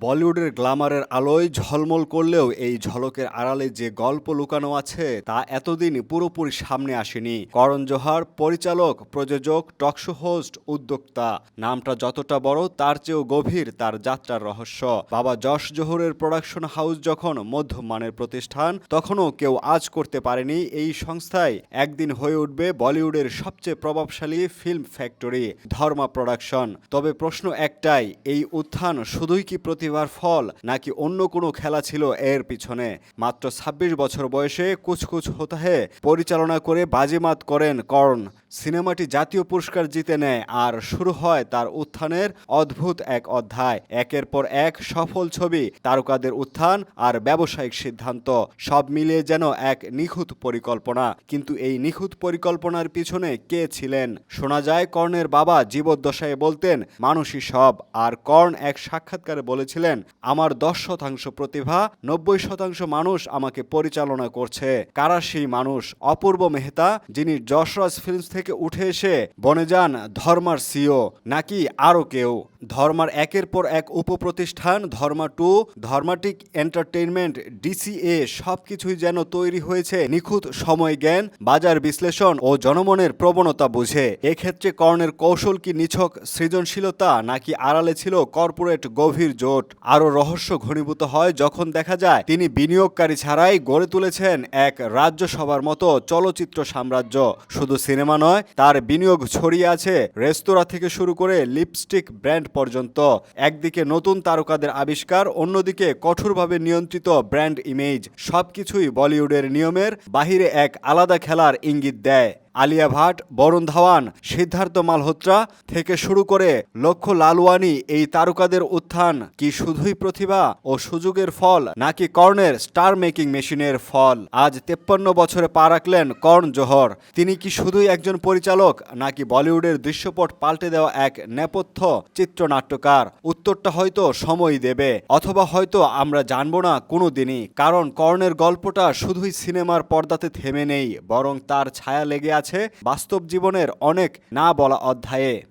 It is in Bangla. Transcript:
বলিউডের গ্লামারের আলোয় ঝলমল করলেও এই ঝলকের আড়ালে যে গল্প লুকানো আছে তা এতদিন পুরোপুরি সামনে আসেনি। করণ জোহার, পরিচালক, প্রযোজক টকশো হোস্ট, উদ্যোক্তা। নামটা যতটা বড়, তার চেয়েও গভীর তার যাত্রার রহস্য। বাবা যশ জোহরের প্রোডাকশন হাউস যখন মধ্যমানের প্রতিষ্ঠান, তখনও কেউ আজ করতে পারেনি এই সংস্থায়। একদিন হয়ে উঠবে বলিউডের সবচেয়ে প্রভাবশালী ফিল্ম ফ্যাক্টরি, ধর্মা প্রোডাকশন। তবে প্রশ্ন একটাই, এই উত্থান শুধুই কি প্রতিভার ফল, নাকি অন্য কোনো খেলা ছিল এর পিছনে? মাত্র ২৬ বছর বয়সে কুচকুচ হতাহে পরিচালনা করে বাজিমাত করেন কর্ণ সিনেমাটি জাতীয় পুরস্কার জিতে নেয় আর শুরু হয় তার উত্থানের অদ্ভুত এক অধ্যায়। একের পর এক সফল ছবি, তারকাদের উত্থান আর ব্যবসায়িক সিদ্ধান্ত, সব মিলিয়ে যেন এক নিখুঁত পরিকল্পনা। কিন্তু এই নিখুঁত পরিকল্পনার পিছনে কে ছিলেন? শোনা যায়, কর্ণের বাবা জীবদ্দশায় বলতেন, মানুষই সব। আর কর্ণ এক সাক্ষাৎকারে বলেছিলেন, আমার দশ শতাংশ প্রতিভা, নব্বই শতাংশ মানুষ আমাকে পরিচালনা করছে। কারা সেই মানুষ? অপূর্ব মেহতা, যিনি যশরাজ ফিল্মস থেকে উঠে এসে বনে যান ধর্মার সিও, নাকি আরও কেউ। ধর্মার একের পর এক উপপ্রতিষ্ঠান, Dharma two, Dharmatic entertainment, DCA, সবকিছুই যেন তৈরি হয়েছে নিখুঁত সময় জ্ঞান, বাজার বিশ্লেষণ ও জনমনের প্রবণতা বুঝে। এক্ষেত্রে কর্ণের কৌশল কি নিছক সৃজনশীলতা, নাকি আড়ালে ছিল কর্পোরেট গভীর জোট? আরও রহস্য ঘনীভূত হয় যখন দেখা যায়, তিনি বিনিয়োগকারী ছাড়াই গড়ে তুলেছেন এক রাজ্যসভার মতো চলচ্চিত্র সাম্রাজ্য। শুধু সিনেমা নয় তার বিনিয়োগ ছড়িয়ে আছে রেস্তোরাঁ থেকে শুরু করে লিপস্টিক ব্র্যান্ড পর্যন্ত। একদিকে নতুন তারকাদের আবিষ্কার, অন্যদিকে কঠোরভাবে নিয়ন্ত্রিত ব্র্যান্ড ইমেজ। সবকিছুই বলিউডের নিয়মের, বাহিরে এক আলাদা খেলার ইঙ্গিত দেয়। আলিয়া ভাট, বরুণ ধাওয়ান, সিদ্ধার্থ মালহোত্রা থেকে শুরু করে লক্ষ্য লালওয়ানি এই তারকাদের উত্থান কি শুধুই প্রতিভা ও সুযোগের ফল নাকি কর্ণের স্টার মেকিং মেশিনের ফল? আজ তেপ্পান্ন বছরে পা রাখলেন কর্ণ জোহর। তিনি কি শুধুই একজন পরিচালক নাকি বলিউডের দৃশ্যপট পাল্টে দেওয়া এক নেপথ্য চিত্রনাট্যকার? উত্তরটা হয়তো সময় দেবে, অথবা হয়তো আমরা জানব না কোনো দিনই কারণ কর্ণের গল্পটা শুধুই সিনেমার পর্দাতে থেমে নেই, বরং তার ছায়া লেগে আছে বাস্তব জীবনের অনেক না বলা অধ্যায়ে।